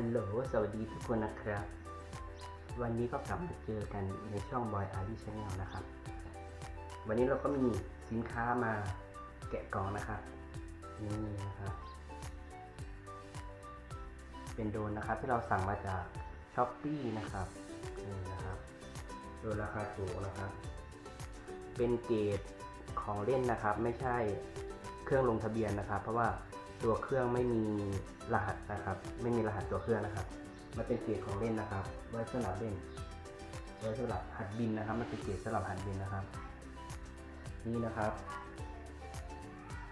ฮัลโหล สวัสดีทุกคนนะครับ วันนี้ก็กลับมาเจอกันในช่อง Boy a r i Channel นะครับ วันนี้เราก็มีสินค้ามาแกะกล่องนะครับนี่นะครับ เป็นโดนนะครับที่เราสั่งมาจาก s h อ p e e นะครับนี่นะครับ โดนราคาถูกนะครับ เป็นเกรดของเล่นนะครับ ไม่ใช่เครื่องลงทะเบียนนะครับ เพราะว่า ตัวเครื่องไม่มีรหัสนะครับ ไม่มีรหัสตัวเครื่องนะครับ มันเป็นเกรดของเล่นนะครับ ไว้สำหรับเล่น ไว้สำหรับหัดบินนะครับ มันเป็นเกรดสำหรับหัดบินนะครับ นี่นะครับ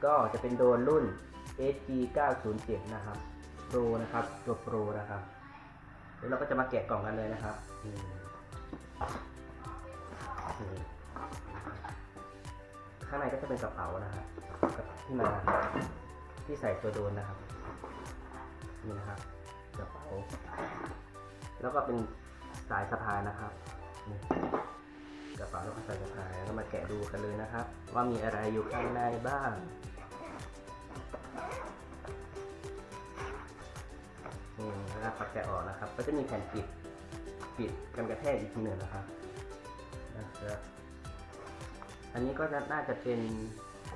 ก็จะเป็นโดรนรุ่น SG 907นะครับ Pro นะครับ ตัว Pro นะครับเดี๋ยวเราก็จะมาแกะกล่องกันเลยนะครับข้างในก็จะเป็นกระเป๋านะครับที่มา ที่ใส่ตัวโดนนะครับนี่นะครับกระเป๋าแล้วก็เป็นสายสะพายนะครับนี่กระเป๋าแล้วก็สายสะพายแล้วก็มาแกะดูกันเลยนะครับ ว่ามีอะไรอยู่ข้างในบ้างนี่นะครับพอแกะออกนะครับ ก็จะมีแผ่นปิดปิดกันกระแทกอีกทีหนึ่งนะครับนะครับ อันนี้ก็จะน่าจะเป็น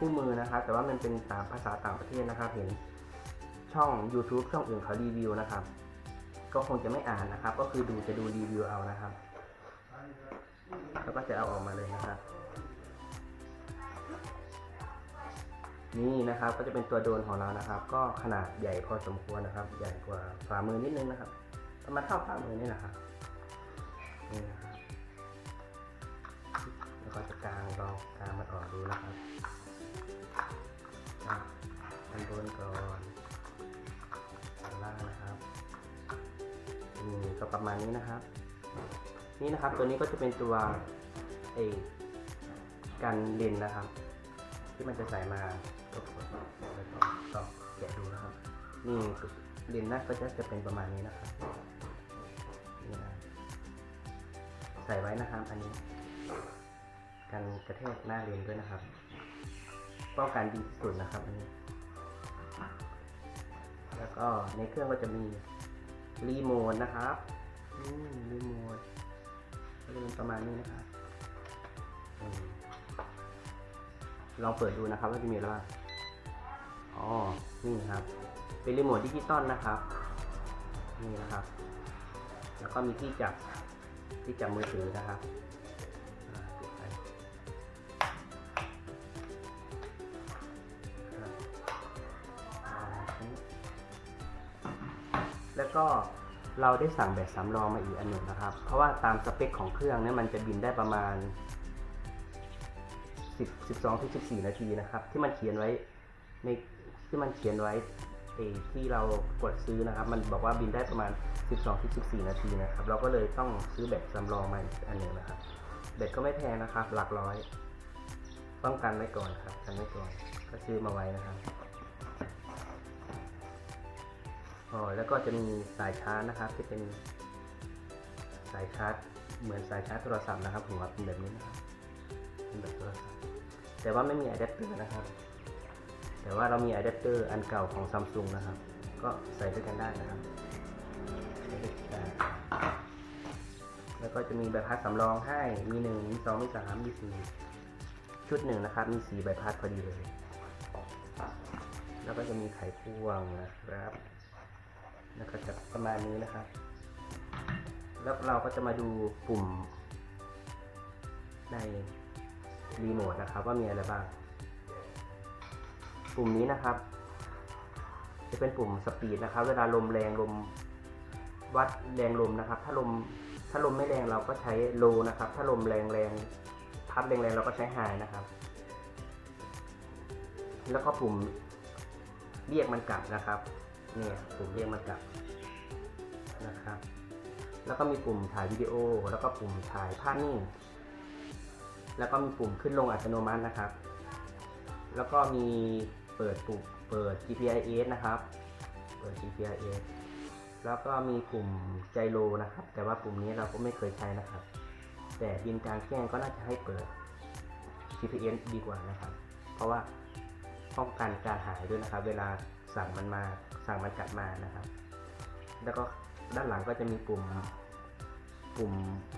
คู่มือนะครับ แต่ว่ามันเป็นตามภาษาต่างประเทศนะครับ เห็นช่อง YouTube ช่องอื่นเขารีวิวนะครับ ก็คงจะไม่อ่านนะครับ ก็คือดูจะดูรีวิวเอานะครับแล้วก็จะเอาออกมาเลยนะครับ นี่นะครับก็จะเป็นตัวโดนของเรานะครับ ก็ขนาดใหญ่พอสมควรนะครับ ใหญ่กว่าฝ่ามือนิดนึงนะครับประมาณเท่าฝ่ามือนี่นะครับนี่นะครับแล้วก็จะกางลองกางมันออกดูนะครับ อะอันบนก่อนอันล่างนะครับนี่ก็ประมาณนี้นะครับ นี่นะครับตัวนี้ก็จะเป็นตัวไอ้กันเลนนะครับ ที่มันจะใส่มาก็กดแล้วก็ต่อแกะดูนะครับ นี่เลนหน้าก็จะจะเป็นประมาณนี้นะครับนี่นะใส่ไว้นะครับ อันนี้กันกระแทกหน้าเลนด้วยนะครับ ป้องกันดีที่สุดนะครับอันนี้ แล้วก็ในเครื่องก็จะมีรีโมทนะครับรีโมทก็จะเป็นประมาณนี้นะครับอลองเปิดดูนะครับว่าจะมีอะไรบ้างอ๋อ นี่ครับ เป็นรีโมทดิจิตอลนะครับ นี่นะครับ แล้วก็มีที่จับที่จับมือถือนะครับ แล้วก็เราได้สั่งแบบสำรองมาอีกอันหนึ่งนะครับ เพราะว่าตามสเปคของเครื่องเนี่ยมันจะบินได้ประมาณ 10 12ถึง14 นาทีนะครับ ที่มันเขียนไว้ในที่มันเขียนไว้เอที่เรากดซื้อนะครับ มันบอกว่าบินได้ประมาณ 12ถึง14 นาทีนะครับ เราก็เลยต้องซื้อแบบสำรองมาอีกอันหนึ่งนะครับแบตก็ไม่แพงนะครับ หลักร้อยป้องกันไว้ก่อนครับกันไว้ก่อนก็ซื้อมาไว้นะครับ แล้วก็จะมีสายชาร์จนะครับที่เป็นสายชาร์จเหมือนสายชาร์จโทรศัพท์นะครับหัวเป็นแบบนี้นะครับเป็นแบบโทรศัพท์แต่ว่าไม่มีอะแดปเตอร์นะครับ แต่ว่าเรามีอะแดปเตอร์อันเก่าของซัมซุงนะครับ ก็ใส่ด้วยกันได้นะครับ แล้วก็จะมีใบพัดสำรองให้ มีหนึ่งมีสองมีสามมีสี่ชุดหนึ่งนะครับ มีสีใบพัดพอดีเลย แล้วก็จะมีไขควงนะครับ แล้วก็จะประมาณนี้นะครับ แล้วเราก็จะมาดูปุ่มในรีโมทนะครับว่ามีอะไรบ้าง ปุ่มนี้นะครับ จะเป็นปุ่มสปีดนะครับ เวลาลมแรงลมวัดแรงลมนะครับ ถ้าลมถ้าลมไม่แรงเราก็ใช้โลนะครับ ถ้าลมแรงแรงพัดแรงแรงเราก็ใช้ไฮนะครับ แล้วก็ปุ่มเรียกมันกลับนะครับ เนี่ยปุ่มเรียกมันกลับนะครับ แล้วก็มีปุ่มถ่ายวิดีโอ แล้วก็ปุ่มถ่ายภาพนิ่ง แล้วก็มีปุ่มขึ้นลงอัตโนมัตินะครับ แล้วก็มีเปิดปุ่มเปิด GPIS นะครับ เปิด GPIS แล้วก็มีปุ่มไจโรนะครับ แต่ว่าปุ่มนี้เราก็ไม่เคยใช้นะครับ แต่บินกลางแจ้งก็น่าจะให้เปิด GPS ดีกว่านะครับ เพราะว่าป้องกันการหายด้วยนะครับ เวลา สั่งมันมาสั่งมันกลับมานะครับ แล้วก็ด้านหลังก็จะมีปุ่มปุ่ม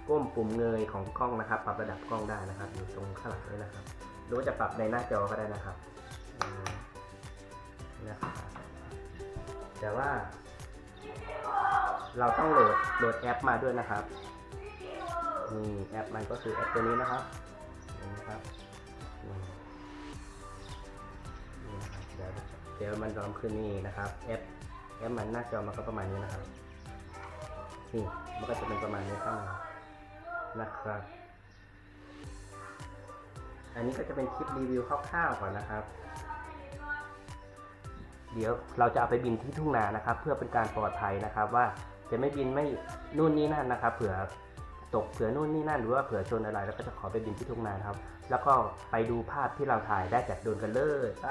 ก้มปุ่มเงยของกล้องนะครับ ปรับระดับกล้องได้นะครับ อยู่ตรงข้างหลังเลยนะครับ หรือว่าจะปรับในหน้าจอก็ได้นะครับนะครับแต่ว่า เราต้องโหลดโหลดแอปมาด้วยนะครับนี่แอปมันก็คือแอปตัวนี้นะครับนไหมครับ ดี๋ยวมันรอมขึ้นนี่นะครับแอปแอปมันหน้าจอมันก็ประมาณนี้นะครับนี่มันก็จะเป็นประมาณนี้ข้างนะครับ อันนี้ก็จะเป็นคลิปรีวิวคร่าวๆก่อนนะครับ เดี๋ยวเราจะเอาไปบินที่ทุ่งนานะครับ เพื่อเป็นการปลอดภัยนะครับ ว่าจะไม่บินไม่นู่นนี่นั่นนะครับเผื่อตกเผื่อนู่นนี่นั่นหรือว่าเผื่อชนอะไร แล้วก็จะขอไปบินที่ทุ่งนาครับ แล้วก็ไปดูภาพที่เราถ่ายได้จากโดรนกันเลยไป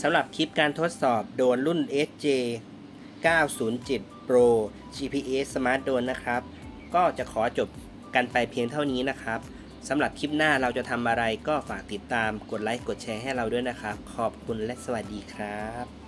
สำหรับคลิปการทดสอบโดรนรุ่น SJ 907 Pro GPS Smart Drone นะครับ ก็จะขอจบกันไปเพียงเท่านี้นะครับสำหรับคลิปหน้าเราจะทำอะไรก็ฝากติดตามกดไลค์กดแชร์ให้เราด้วยนะครับ ขอบคุณและสวัสดีครับ